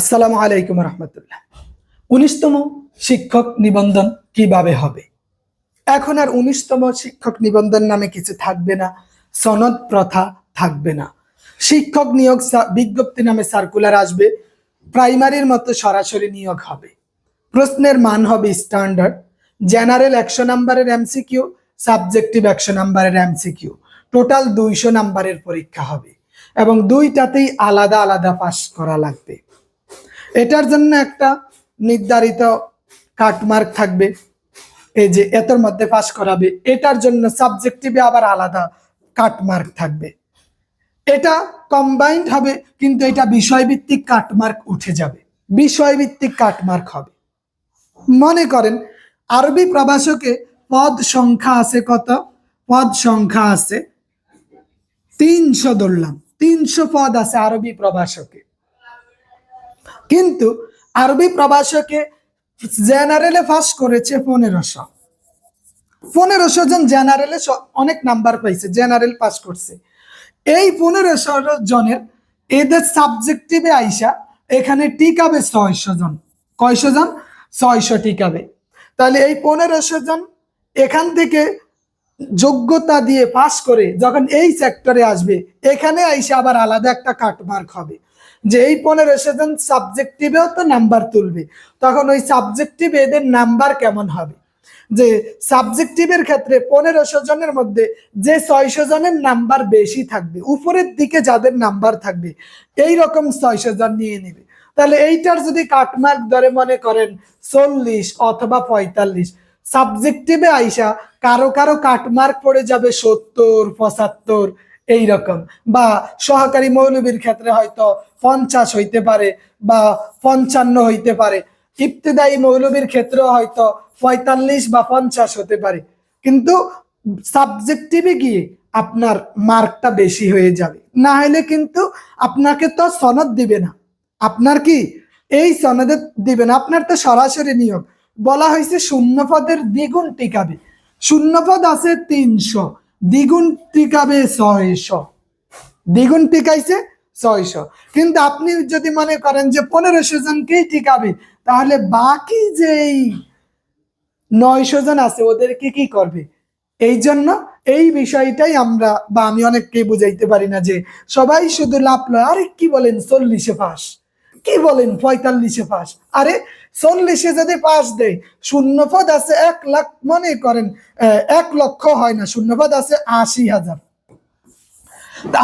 আসসালামু আলাইকুম রহমতুল্লাহ। উনিশতম শিক্ষক নিবন্ধন কীভাবে হবে? এখন আর উনিশতম শিক্ষক নিবন্ধন নামে কিছু থাকবে না, সনদ প্রথা থাকবে না। শিক্ষক নিয়োগ বিজ্ঞপ্তি নামে সার্কুলার আসবে প্রাইমারির মতো সরাসরি নিয়োগ হবে। প্রশ্নের মান হবে স্ট্যান্ডার্ড জেনারেল একশো নাম্বারের এমসিকিউ সাবজেক্টিভ একশো নাম্বারের এমসিকিউ টোটাল দুইশো নাম্বারের পরীক্ষা হবে এবং দুইটাতেই আলাদা আলাদা পাস করা লাগবে। এটার জন্য একটা নির্ধারিত কাটমার্ক থাকবে। এই যে এতর মধ্যে পাস করাবে, এটার জন্য সাবজেক্টিভে আবার আলাদা কাটমার্ক থাকবে। এটা কম্বাইন্ড হবে, কিন্তু এটা বিষয়ভিত্তিক কাটমার্ক উঠে যাবে। বিষয়ভিত্তিক কাটমার্ক হবে। মনে করেন, আরবি প্রভাষকে পদ সংখ্যা আছে কত? পদ সংখ্যা আছে তিনশো ধরলাম। তিনশো পদ আছে আরবি প্রভাষকে। কিন্তু আরবি প্রভাষকে জেনারেলে পাস করেছে পনেরোশো। পনেরোশো জন জেনারেলে অনেক নাম্বার পাইছে, জেনারেল পাস করছে। এই পনেরোশো জনের এদের সাবজেক্টিভে আইসা এখানে টিকাবে ছয়শো জন। কয়শো জন? ছয়শো টিকাবে। তাহলে এই পনেরোশো জন এখান থেকে যোগ্যতা দিয়ে পাস করে যখন এই সেক্টরে আসবে, এখানে আইসা আবার আলাদা একটা কাটমার্ক হবে। যে এই পনেরো জন সাবজেক্টিভেও তো নাম্বার তুলবে। তখন ওই সাবজেক্টিভ এদের নাম্বার কেমন হবে? যে সাবজেক্টিভের ক্ষেত্রে পনেরোশো জনের মধ্যে যে ছয়শো জনের নাম্বার বেশি থাকবে, উপরের দিকে যাদের নাম্বার থাকবে, এই রকম ছয়শো জন নিয়ে নেবে। তাহলে এইটার যদি কাটমার্ক ধরে মনে করেন চল্লিশ অথবা পঁয়তাল্লিশ সাবজেক্টিভে আইসা কারও কারও কাটমার্ক পড়ে যাবে সত্তর, পঁচাত্তর এই রকম বা সহকারী মৌলবীর ক্ষেত্রে হয়তো পঞ্চাশ হইতে পারে বা পঞ্চান্ন হইতে পারে। ইফতেদায়ী মৌলবীর ক্ষেত্রেও হয়তো পঁয়তাল্লিশ বা পঞ্চাশ হতে পারে। কিন্তু সাবজেক্টিভে গিয়ে আপনার মার্কটা বেশি হয়ে যাবে। না হলে কিন্তু আপনাকে তো সনদ দিবে না। আপনার কি? এই সনদে দিবে না। আপনার তো সরাসরি নিয়োগ। বলা হয়েছে শূন্য পদের দ্বিগুণ টিকাবে। শূন্য পদ আছে তিনশো। দ্বিগুণ টিকাবে ছয়শো। দ্বিগুণ টিকাইছে ছয়শো। কিন্তু আপনি যদি মনে করেন যে পনেরোশো জনকেই টিকাবে, তাহলে বাকি যেই নয়শো জন আছে, ওদেরকে কি করবে? এই জন্য এই বিষয়টাই আমরা বা আমি অনেককে বুঝাইতে পারি না যে সবাই শুধু লাভ লয়। আরে কি বলেন, চল্লিশে পাস কি বলেন? পঁয়তাল্লিশে পাস। আরে, চল্লিশে যদি পাস দেয় শূন্যপদ আছে এক লাখ, মনে করেন এক লক্ষ হয় না, শূন্যপদ আছে আশি হাজার।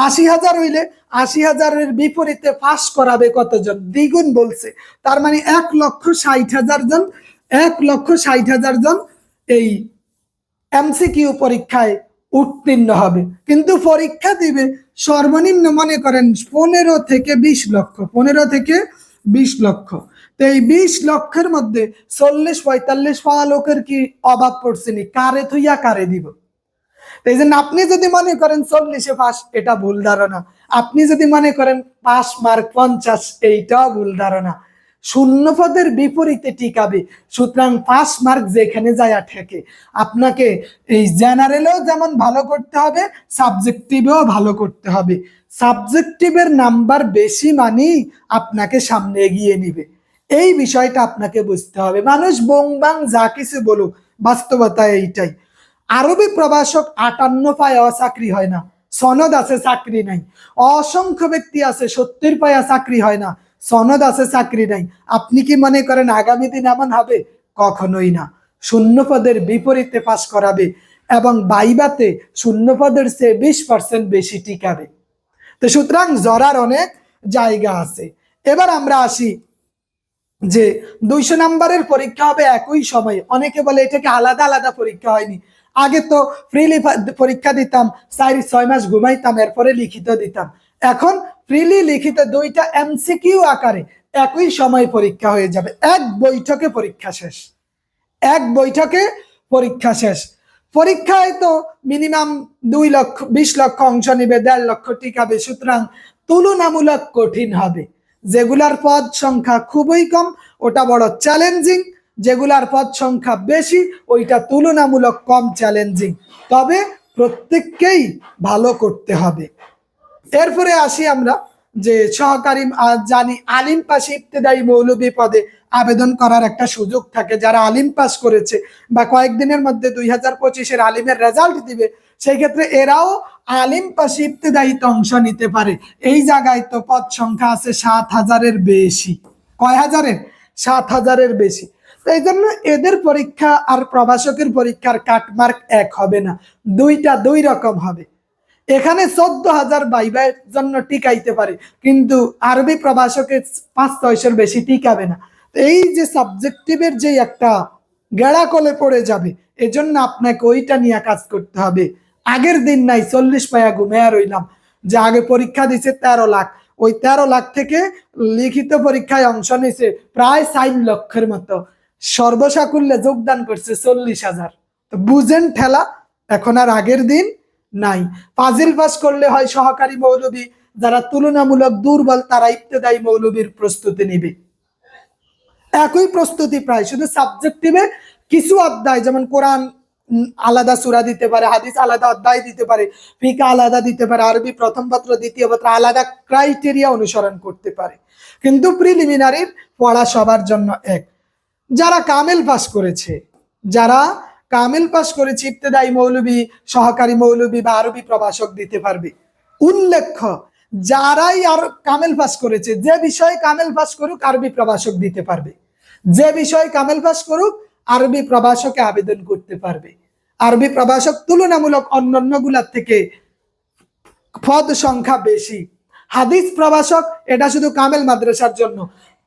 আশি হাজার হইলে, আশি হাজারের বিপরীতে পাস করাবে কতজন? দ্বিগুণ বলছে। তার মানে এক লক্ষ ষাট হাজার জন, এক লক্ষ ষাট হাজার জন এই এমসিকিউ পরীক্ষায় উত্তীর্ণ হবে। কিন্তু পরীক্ষা দিবে, সর্বনিম্ন মনে করেন পনেরো থেকে বিশ লক্ষ, পনেরো থেকে বিশ লক্ষ। তো এই বিশ লক্ষের মধ্যে চল্লিশ, পঁয়তাল্লিশ পাওয়া লোকের কি অভাব পড়ছে নি? কারে থুইয়া কারে দিব? এই জন্য আপনি যদি মনে করেন চল্লিশে পাস, এটা ভুল ধারণা। আপনি যদি মনে করেন পাস মার্ক পঞ্চাশ, এইটাও ভুল ধারণা। শূন্য পদের বিপরীতে টিকাবে। সুতরাং পাস মার্ক যেখানে যায় ঠেকে। আপনাকে এই জেনারেলেও যেমন ভালো করতে হবে, সাবজেক্টিভেও ভালো করতে হবে। সাবজেক্টিভের নাম্বার বেশি মানেই আপনাকে সামনে এগিয়ে নিবে। এই বিষয়টা আপনাকে বুঝতে হবে। মানুষ বং বাং যা কিছু বলুক, বাস্তবতা এইটাই। আরবি প্রভাষক আটান্ন পায়া চাকরি হয় না। সনদ আছে, চাকরি নাই। অসংখ্য ব্যক্তি আছে, সত্তর পায়া চাকরি হয় না। সনদ আছে চাকরি নাই। আপনি কি মনে করেন আগামী দিন এমন হবে? কখনোই না। শূন্য পদের বিপরীতে পাস করাবে এবং বাইবাতে শূন্য পদের চেয়ে বিশ পার্সেন্ট বেশি টিকাবে। তো সুতরাং জরার অনেক জায়গা আছে। এবার আমরা আসি যে দুইশো নাম্বারের পরীক্ষা হবে একই সময়ে। অনেকে বলে এটাকে আলাদা আলাদা পরীক্ষা হয়নি। আগে তো ফ্রিলি পরীক্ষা দিতাম, চার, ছয় মাস ঘুমাইতাম, এরপরে লিখিত দিতাম। এখন ফ্রিলি লিখিত দুইটা এমসিকিউ আকারে একই সময় পরীক্ষা হয়ে যাবে। এক বৈঠকে পরীক্ষা শেষ। এক বৈঠকে পরীক্ষা শেষ। পরীক্ষায় তো মিনিমাম দুই লক্ষ, বিশ লক্ষ অংশ নিবে, দেড় লক্ষ টিকাবে। সুতরাং তুলনামূলক কঠিন হবে। যেগুলার পদ সংখ্যা খুবই কম, ওটা বড় চ্যালেঞ্জিং যেগুলার পদ সংখ্যা বেশি, ওইটা তুলনামূলক কম চ্যালেঞ্জিং তবে প্রত্যেককেই ভালো করতে হবে। এরপরে আসি আমরা যে সহকারী জানি আলিম পাশে ইবতেদায়ী মৌলবী পদে আবেদন করার একটা সুযোগ থাকে। যারা আলিম পাস করেছে বা কয়েকদিনের মধ্যে দুই হাজার পঁচিশের আলিমের রেজাল্ট দিবে সেই ক্ষেত্রে এরাও আলিম পাশে ইবতেদায়ীতে অংশ নিতে পারে। এই জায়গায় তো পদ সংখ্যা আছে সাত হাজারের বেশি। কয় হাজারের? সাত হাজারের বেশি। এই জন্য এদের পরীক্ষা আর প্রভাষকের পরীক্ষার কাটমার্ক এক হবে না। দুইটা দুই রকম হবে। এখানে চোদ্দ হাজার বাইবের জন্য টিকাইতে পারে, কিন্তু আরবি প্রভাষকের পাঁচ ছয়শোর বেশি টিকাবে না। এই যে সাবজেক্টিভের যে একটা গেড়া কলে পড়ে যাবে, এজন্য আপনাকে ওইটা নিয়ে কাজ করতে হবে। আগের দিন নাই, চল্লিশ পায়া ঘুমিয়ে রইলাম, যে আগে পরীক্ষা দিছে তেরো লাখ। ওই তেরো লাখ থেকে লিখিত পরীক্ষায় অংশ নিছে প্রায় সাইন লক্ষের মতো। সর্বসাকুল্যে যোগদান করছে চল্লিশ হাজার। তো বুঝেন ঠেলা, এখন আর আগের দিন নাই। ফাজিল পাস করলে হয় সহকারী মৌলবী, যারা তুলনামূলক দুর্বল, তারা ইবতেদায়ী মৌলবীর প্রস্তুতি নিবে। একই প্রস্তুতি প্রায়, শুধু সাবজেক্টিভে কিছু অধ্যায়, যেমন কোরআন আলাদা সুরা দিতে পারে, হাদিস আলাদা অধ্যায় দিতে পারে ফিকা আলাদা দিতে পারে, আরবি প্রথম পত্র, দ্বিতীয় পত্র আলাদা ক্রাইটেরিয়া অনুসরণ করতে পারে। কিন্তু প্রিলিমিনারির পড়া সবার জন্য এক। যারা কামেল পাস করেছে, যারা কামেল পাস করেছে ইবতেদায়ী মৌলবী, সহকারী মৌলবী বা আরবি প্রভাষক দিতে পারবে। উল্লেখ্য, যারাই আর কামেল পাস করেছে, যে বিষয়ে কামেল পাস করুক, আরবি প্রভাষক দিতে পারবে। যে বিষয়ে কামেল পাস করুক, আরবি প্রভাষকে আবেদন করতে পারবে। আরবি প্রভাষক তুলনামূলক অন্যান্যগুলার থেকে পদ সংখ্যা বেশি। হাদিস প্রভাষক, এটা শুধু কামেল মাদ্রাসার জন্য।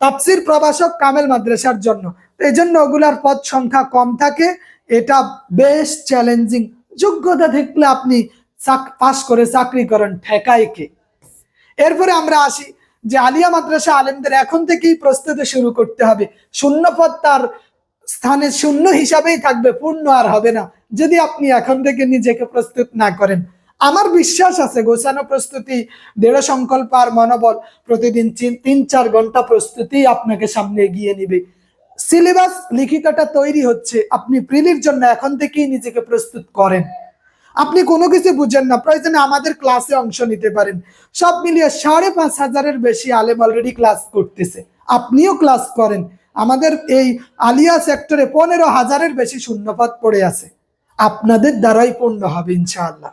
তাপসির প্রভাষক কামেল মাদ্রাসার জন্য। এই জন্য ওগুলার পদ সংখ্যা কম থাকে। এটা বেশ চ্যালেঞ্জিং যোগ্যতা থাকলে আপনি পাস করে চাকরি করেন ঠেকায় কে? এরপরে আমরা আসি যে আলিয়া মাদ্রাসা আলেমদের এখন থেকেই প্রস্তুতি শুরু করতে হবে। শূন্য পদ তার স্থানে শূন্য হিসাবেই থাকবে, পূর্ণ আর হবে না। যদি আপনি এখন থেকে নিজেকে প্রস্তুত না করেন। আমার বিশ্বাস আছে, গোছানো প্রস্তুতি, দৃঢ় সংকল্প আর মনোবল প্রতিদিন তিন চার ঘণ্টা প্রস্তুতি আপনাকে সামনে এগিয়ে নিবে। সিলেবাস লিখিতটা তৈরি হচ্ছে। আপনি প্রিলির জন্য এখন থেকেই নিজেকে প্রস্তুত করেন। আপনি কোনো কিছু বুঝেন না, প্রয়োজনে আমাদের ক্লাসে অংশ নিতে পারেন। সব মিলিয়ে সাড়ে পাঁচ হাজারের বেশি আলেম অলরেডি ক্লাস করতেছে। আপনিও ক্লাস করেন। আমাদের এই আলিয়া সেক্টরে পনেরো হাজারের বেশি শূন্যপাত পড়ে আছে। আপনাদের দ্বারাই পূর্ণ হবে ইনশাআল্লাহ।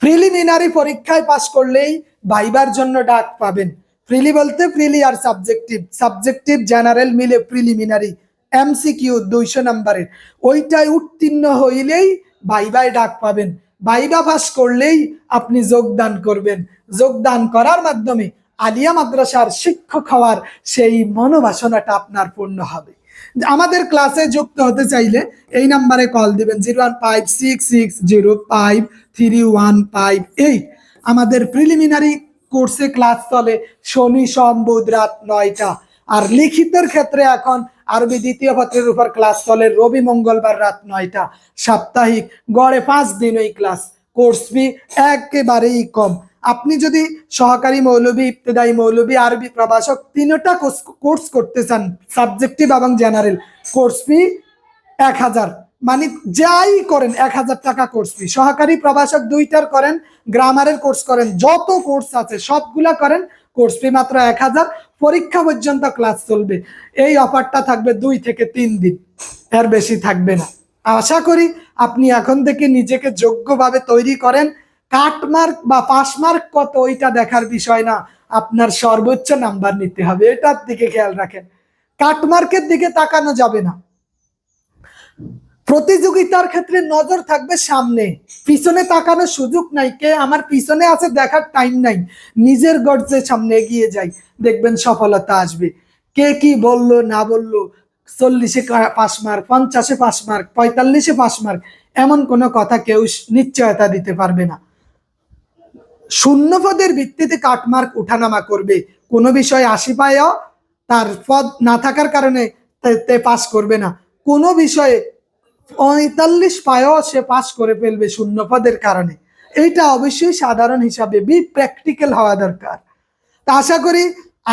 প্রিলিমিনারি পরীক্ষায় পাশ করলেই ভাইবার জন্য ডাক পাবেন। প্রিলি বলতে প্রিলি আর সাবজেক্টিভ সাবজেক্টিভ জেনারেল মিলে প্রিলিমিনারি, এমসিকিউ দুইশো নাম্বারের। ওইটাই উত্তীর্ণ হইলেই ভাইবাই ডাক পাবেন। ভাইবা পাস করলেই আপনি যোগদান করবেন। যোগদান করার মাধ্যমে আলিয়া মাদ্রাসার শিক্ষক হওয়ার সেই মনোবাসনাটা আপনার পূর্ণ হবে। আমাদের ক্লাসে যুক্ত হতে চাইলে এই নাম্বারে কল দিবেন zero one five six six zero five three one five eight আমাদের প্রিলিমিনারি কোর্সে ক্লাস চলে শনি, সোম, বুধ রাত নয়টা। আর লিখিতের ক্ষেত্রে এখন আরবি দ্বিতীয় পত্রের উপর ক্লাস চলে রবি, মঙ্গলবার রাত নয়টা। সাপ্তাহিক গড়ে পাঁচ দিন ওই ক্লাস। কোর্স ফি একেবারেই কম। আপনি যদি সহকারী মৌলবী, ইবতেদায়ী মৌলবী, আরবি প্রভাষক তিনটা কোর্স করতে চান, সাবজেক্টিভ এবং জেনারেল, কোর্স ফি এক হাজার। মানে যাই করেন, এক হাজার টাকা কোর্স ফি সহকারী প্রভাষক দুইটার করেন, গ্রামারের কোর্স করেন, যত কোর্স আছে, সবগুলা করেন কোর্স ফি মাত্র এক হাজার। পরীক্ষা পর্যন্ত ক্লাস চলবে। এই অফারটা থাকবে দুই থেকে তিন দিন। এর বেশি থাকবে না। আশা করি আপনি এখন থেকে নিজেকে যোগ্যভাবে তৈরি করেন। কাটমার্ক বা পাস মার্ক কত, ওইটা দেখার বিষয় না। আপনার সর্বোচ্চ নাম্বার নিতে হবে। এটার দিকে খেয়াল রাখেন। কাটমার্কের দিকে তাকানো যাবে না। প্রতিযোগিতার ক্ষেত্রে নজর থাকবে সামনে। পিছনে তাকানোর সুযোগ নাই। কে আমার পিছনে আছে দেখার টাইম নাই। নিজের গর্জে সামনে এগিয়ে যাই। দেখবেন সফলতা আসবে। কে কি বলল, না বলল, চল্লিশে পাস মার্ক পঞ্চাশে পাস মার্ক পঁয়তাল্লিশে পাস মার্ক এমন কোনো কথা কেউ নিশ্চয়তা দিতে পারবে না। শূন্য পদের ভিত্তিতে কাটমার্ক উঠানামা করবে। কোনো বিষয়ে আশি পায়ও তার পদ না থাকার কারণে পাস করবে না। কোনো বিষয়ে পঁয়তাল্লিশ পায়ও সে পাস করে ফেলবে কারণে। অবশ্যই সাধারণ হিসাবে বি প্র্যাকটিক্যাল হওয়া দরকার। তা আশা করি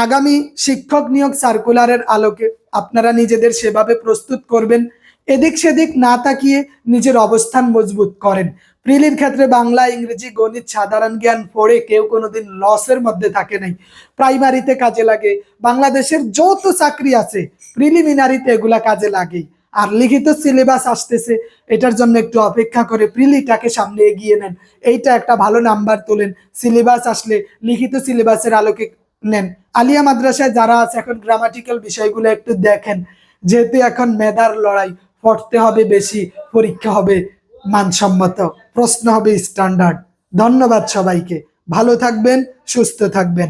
আগামী শিক্ষক নিয়োগ সার্কুলারের আলোকে আপনারা নিজেদের সেভাবে প্রস্তুত করবেন। এদিক সেদিক না তাকিয়ে নিজের অবস্থান মজবুত করেন। প্রিলির ক্ষেত্রে বাংলা, ইংরেজি, গণিত, সাধারণ জ্ঞান পড়ে কেউ কোনোদিন লসের মধ্যে থাকে নাই। প্রাইমারিতে কাজে লাগে। বাংলাদেশের যত চাকরি আছে প্রিলিমিনারিতে এগুলা কাজে লাগে আর লিখিত সিলেবাস আসতেছে, এটার জন্য একটু অপেক্ষা করে প্রিলিটাকে সামনে এগিয়ে নেন। এইটা একটা ভালো নাম্বার তোলেন। সিলেবাস আসলে লিখিত সিলেবাসের আলোকে নেন। আলিয়া মাদ্রাসায় যারা আছে, এখন গ্রামাটিক্যাল বিষয়গুলো একটু দেখেন। যেহেতু এখন মেধার লড়াই, পড়তে হবে বেশি, পরীক্ষা হবে মানসম্মত। প্রশ্ন হবে স্ট্যান্ডার্ড ধন্যবাদ সবাইকে। ভালো থাকবেন, সুস্থ থাকবেন।